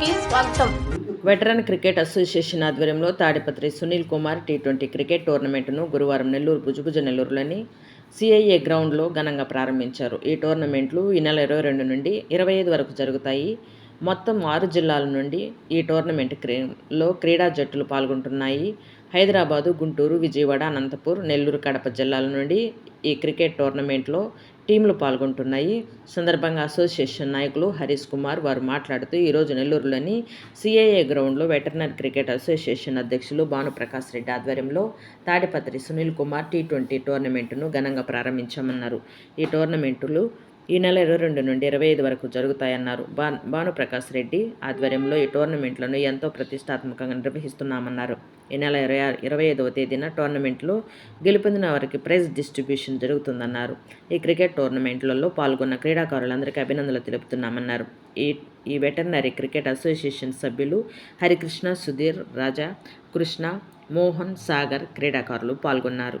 కి స్వాగతం. Veteran cricket association ఆధ్వర్యంలో Tadipatri Sunil Kumar T twenty cricket టోర్నమెంట్ను గురువారం నెల్లూరు భుజభుజ నెల్లూరులోని సిఐఏ గ్రౌండ్లో ఘనంగా ప్రారంభించారు. ఈ టోర్నమెంట్లు ఈ నెల ఇరవై రెండు నుండి ఇరవై ఐదు వరకు జరుగుతాయి. మొత్తం ఆరు జిల్లాల నుండి ఈ టోర్నమెంట్లో క్రీడా జట్టులు పాల్గొంటున్నాయి. హైదరాబాదు గుంటూరు విజయవాడ అనంతపూర్ నెల్లూరు కడప జిల్లాల నుండి ఈ క్రికెట్ టోర్నమెంట్లో టీంలు పాల్గొంటున్నాయి. సందర్భంగా అసోసియేషన్ నాయకులు హరీష్ కుమార్ వారు మాట్లాడుతూ ఈరోజు నెల్లూరులోని సిఐఏ గ్రౌండ్లో వెటర్నరీ క్రికెట్ అసోసియేషన్ అధ్యక్షులు భానుప్రకాష్ రెడ్డి ఆధ్వర్యంలో తాడిపత్రి సునీల్ కుమార్ టీ ట్వంటీ టోర్నమెంటును ఘనంగా ప్రారంభించామన్నారు. ఈ టోర్నమెంటులు ఈ నెల ఇరవై రెండు నుండి ఇరవై ఐదు వరకు జరుగుతాయన్నారు. బా భానుప్రకాష్ రెడ్డి ఆధ్వర్యంలో ఈ టోర్నమెంట్లను ఎంతో ప్రతిష్టాత్మకంగా నిర్వహిస్తున్నామన్నారు. ఈ నెల ఇరవై ఆరు ఇరవై ఐదవ తేదీన టోర్నమెంట్లో గెలుపొందిన వారికి ప్రైజ్ డిస్ట్రిబ్యూషన్ జరుగుతుందన్నారు. ఈ క్రికెట్ టోర్నమెంట్లలో పాల్గొన్న క్రీడాకారులందరికీ అభినందనలు తెలుపుతున్నామన్నారు. ఈ ఈ వెటర్నరీ క్రికెట్ అసోసియేషన్ సభ్యులు హరికృష్ణ సుధీర్ రాజా కృష్ణ మోహన్ సాగర్ క్రీడాకారులు పాల్గొన్నారు.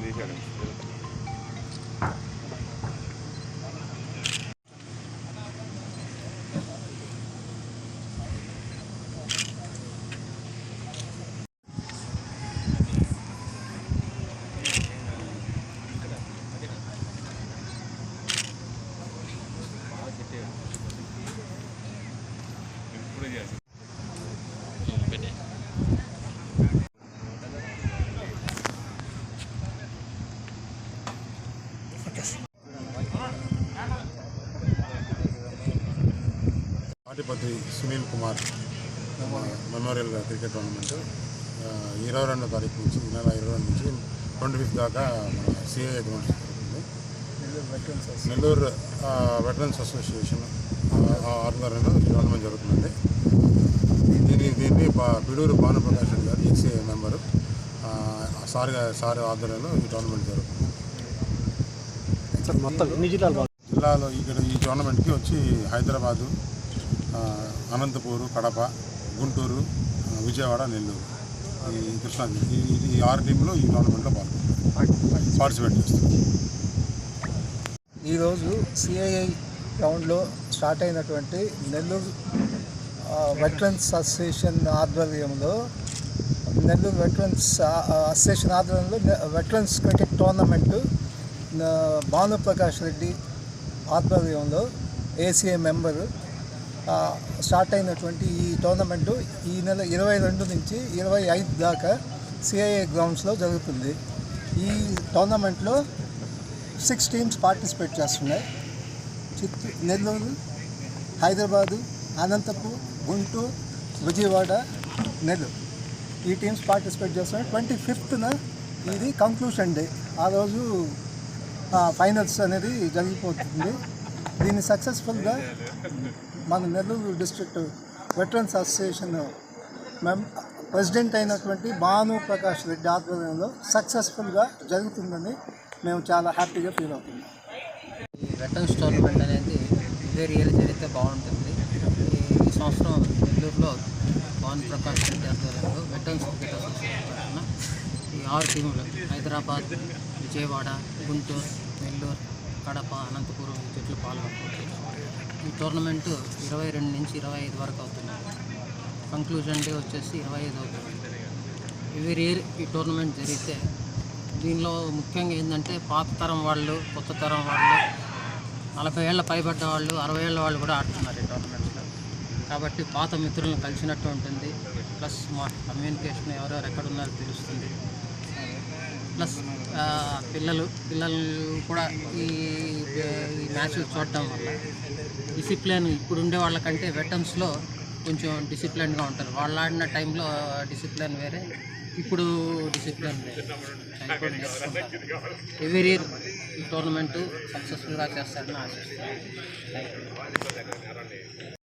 me dijeron. ఆటిపతి Sunil Kumar memorial cricket tournament ఆ, ఇరవై రెండో తారీఖు నుంచి ఈ నెల ఇరవై రెండు నుంచి ట్వంటీ ఫిఫ్త్ దాకా మన సిఐ గ్రౌండ్స్ జరుగుతుంది. నెల్లూరు వెటరన్స్ అసోసియేషన్ ఆధ్వర్యంలో ఈ టోర్నమెంట్ జరుగుతుంది దీని దీన్ని పిడూరు భానుప్రకాష్ రెడ్డి గారు ఈసీఐ మెంబరు ఆ, సార్ సార్ ఆధ్వర్యంలో ఈ టోర్నమెంట్ జరుగుతుంది. సార్ మొత్తం ఎన్ని జిల్లాలు ఇక్కడ ఈ టోర్నమెంట్కి వచ్చి హైదరాబాదు అనంతపూరు కడప గుంటూరు విజయవాడ నెల్లూరు. ఈ కృష్ణా ఈ- ఆరు టీంలో ఈ టోర్నమెంట్లో పాల్గొంటారు. పార్టిసిపేట్ చేస్తారు. ఈరోజు సిఐఐ గ్రౌండ్లో స్టార్ట్ అయినటువంటి నెల్లూరు ఆ, వెటరన్స్ అసోసియేషన్ ఆధ్వర్యంలో నెల్లూరు వెటరన్స్ అసోసియేషన్ ఆధ్వర్యంలో నె- veterans cricket tournament Bhanuprakash Reddy ఆధ్వర్యంలో ఏసీఏ మెంబరు స్టార్ట్ అయినటువంటి ఈ టోర్నమెంటు ఈ నెల ఇరవై రెండు నుంచి ఇరవై ఐదు దాకా సిఐఏ గ్రౌండ్స్లో జరుగుతుంది. ఈ టోర్నమెంట్లో సిక్స్ టీమ్స్ పార్టిసిపేట్ చేస్తున్నాయి. చిత్తూరు నెల్లూరు హైదరాబాదు అనంతపూర్ గుంటూరు విజయవాడ నెల్లూరు. ఈ టీమ్స్ పార్టిసిపేట్ చేస్తున్నాయి. ట్వంటీ ఫిఫ్త్న ఇది కంక్లూషన్ డే ఆ రోజు ఫైనల్స్ అనేది జరిగిపోతుంది. దీన్ని సక్సెస్ఫుల్గా మన నెల్లూరు డిస్ట్రిక్ట్ వెటరన్స్ అసోసియేషన్ మెం ప్రెసిడెంట్ అయినటువంటి భాను ప్రకాష్ రెడ్డి ఆధ్వర్యంలో సక్సెస్ఫుల్గా జరుగుతుందని మేము చాలా హ్యాపీగా ఫీల్ అవుతున్నాం. ఈ వెటర్న్స్ టోర్నమెంట్ అనేది ఇదే రియల్ జరిగితే బాగుంటుంది. ఈ- సంవత్సరం నెల్లూరులో భాను ప్రకాష్ రెడ్డి ఆధ్వర్యంలో వెటరన్స్ క్రికెట్ అసోసియేషన్ తరఫున ఈ ఆరు టీములు హైదరాబాద్ విజయవాడ గుంటూరు నెల్లూరు కడప అనంతపురం జట్లు పాల్గొంటారు ఈ టోర్నమెంట్ ఇరవై రెండు నుంచి ఇరవై ఐదు వరకు అవుతుంది. కంక్లూజన్ డే వచ్చేసి ఇరవై ఐదు అవుతుంది. ఎవరి ఇయర్ ఈ టోర్నమెంట్ జరిగితే దీనిలో ముఖ్యంగా ఏంటంటే పాత తరం వాళ్ళు కొత్త తరం వాళ్ళు నలభై ఏళ్ళ పైబడ్డ వాళ్ళు అరవై ఏళ్ళ వాళ్ళు కూడా ఆడుతున్నారు ఈ టోర్నమెంట్లో. కాబట్టి పాత మిత్రులను కలిసినట్టు ఉంటుంది. ప్లస్ మా కమ్యూనికేషన్ ఎవరెవరు ఎక్కడ ఉన్నారో తెలుస్తుంది. పిల్లలు పిల్లలు కూడా ఈ ఈ మ్యాచ్ చూడటం వల్ల డిసిప్లిన్ ఇప్పుడు ఉండే వాళ్ళకంటే వెటమ్స్లో కొంచెం డిసిప్లిన్గా ఉంటారు. వాళ్ళు ఆడిన టైంలో డిసిప్లిన్ వేరే ఇప్పుడు డిసిప్లిన్ వేరే. ఎవరి ఇయర్ ఈ టోర్నమెంటు సక్సెస్ఫుల్గా చేస్తారని ఆశిస్తున్నాను.